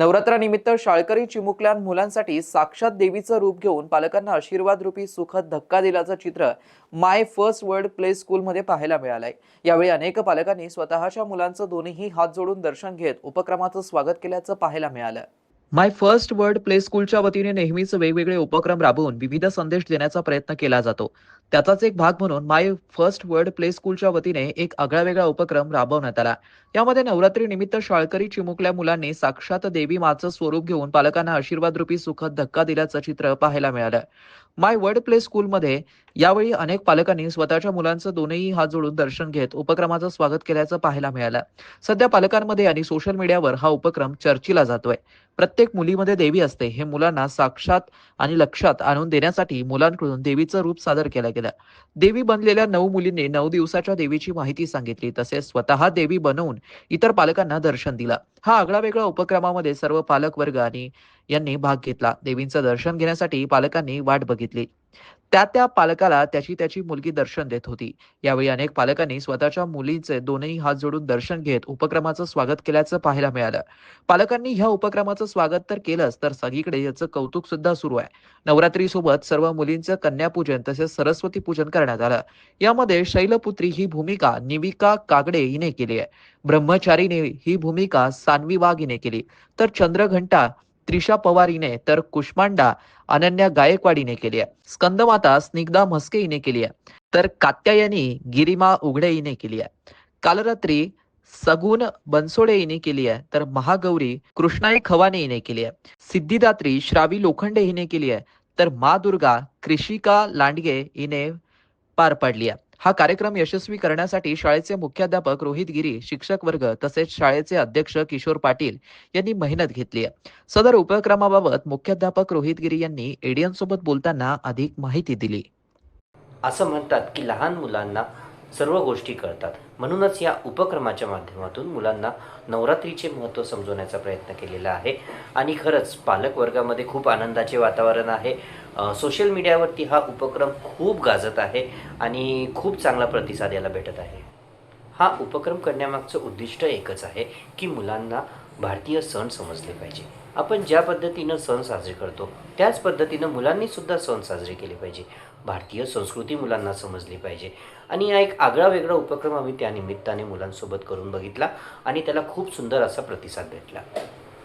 नवरात्रानिमित्त शाळकरी चिमुकल्या मुलांसाठी साक्षात देवीचं रूप घेऊन पालकांना आशीर्वाद रूपी सुखद धक्का दिल्याचं चित्र माय फर्स्ट वर्ल्ड प्ले स्कूलमध्ये पाहायला मिळालंय. यावेळी अनेक पालकांनी स्वतःच्या मुलांचं दोन्ही हात जोडून दर्शन घेत उपक्रमाचं स्वागत केल्याचं पाहायला मिळालं. माय फर्स्ट वर्ड प्ले स्कूलच्या वतीने नेहमीच वेगवेगळे उपक्रम राबवून विविध संदेश देण्याचा प्रयत्न केला जातो. त्याचाच एक भाग म्हणून माय फर्स्ट वर्ड प्ले स्कूलच्या वतीने एक आगळावेगळा उपक्रम राबवण्यात आला. यामध्ये नवरात्री निमित्त शाळकरी चिमुकल्या मुलांनी साक्षात देवी माचं स्वरूप घेऊन पालकांना आशीर्वाद रूपी सुखद धक्का दिल्याचं चित्र पाहायला मिळालं. माय वर्ल्ड प्ले स्कूलमध्ये यावेळी अनेक पालकांनी स्वतःच्या मुलांचं दोनही हात जोडून दर्शन घेत उपक्रमाचं स्वागत केल्याचं पाहायला मिळालं. सध्या पालकांमध्ये आणि सोशल मीडियावर हा उपक्रम चर्चीला जातोय. प्रत्येक मुलीमध्ये देवी असते हे मुलांना साक्षात आणि लक्षात आणून देण्यासाठी मुलांकडून देवीचं रूप सादर केलं गेलं. देवी बनलेल्या नऊ मुलींनी नऊ दिवसाच्या देवीची माहिती सांगितली तसेच स्वतः देवी बनवून इतर पालकांना दर्शन दिलं. हा आगळा वेगळा उपक्रमामध्ये सर्व पालक वर्ग आणि यांनी भाग घेतला. देवींचं दर्शन घेण्यासाठी पालकांनी वाट बघितली. त्या त्या पालकाला त्याची त्याची मुलगी दर्शन देत होती. यावेळी अनेक पालकांनी स्वतःच्या मुलीचे दोनही हात जोडून दर्शन घेत उपक्रमाचं स्वागत केल्याचं पाहायला मिळालं. पालकांनी ह्या उपक्रमाचं स्वागत तर केलंच तर सगळीकडे याचं कौतुक सुद्धा सुरू आहे. नवरात्री सोबत सर्व मुलींचं कन्यापूजन तसेच सरस्वती पूजन करण्यात आलं. यामध्ये शैलपुत्री ही भूमिका निविका कागडे हिने केली आहे. ब्रह्मचारीने ही भूमिका सानवी वाघ हिने केली. तर चंद्रघंटा त्रिशा पवार हिने तर कुष्मांडा अनन्या गायकवाडीने केली आहे. स्कंदमाता स्निग्धा म्हस्के हिने केली आहे. तर कात्यायनी गिरिमा उघडे हिने केली आहे. काल रात्री सगुन बनसोडे हिने केली आहे. तर महागौरी कृष्णाई खवाने हिने केली आहे. सिद्धिदात्री श्रावी लोखंडे हिने केली आहे. तर मा दुर्गा कृषिका लांडगे हिने पार पाडली आहे. हा कार्यक्रम यशस्वी करण्यासाठी शाळेचे मुख्याध्यापक रोहित गिरी शिक्षक वर्ग तसेच शाळेचे अध्यक्ष किशोर पाटील यांनी मेहनत घेतली आहे. सदर उपक्रमाबाबत मुख्याध्यापक रोहित गिरी यांनी एडियनसोबत बोलताना अधिक माहिती दिली. असं म्हणतात की लहान मुलांना सर्व गोष्टी कळतात. म्हणूनच या उपक्रमाच्या माध्यमातून मुलांना नवरात्रीचे महत्त्व समजवण्याचा प्रयत्न केलेला आहे. आणि खरंच पालक वर्गामध्ये खूप आनंदाचे वातावरण आहे. सोशल मीडियावरती हा उपक्रम खूप गाजत आहे आणि खूप चांगला प्रतिसाद याला भेटत आहे. हा उपक्रम करण्यामागचं उद्दिष्ट एकच आहे की मुलांना भारतीय सण समजले पाहिजे. आपण ज्या पद्धतीनं सण साजरे करतो त्याच पद्धतीनं मुलांनी सुद्धा सण साजरे केले पाहिजे. भारतीय संस्कृती मुलांना समजली पाहिजे. आणि हा एक आगळा वेगळा उपक्रम आम्ही त्या निमित्ताने मुलांसोबत करून बघितला आणि त्याला खूप सुंदर असा प्रतिसाद भेटला.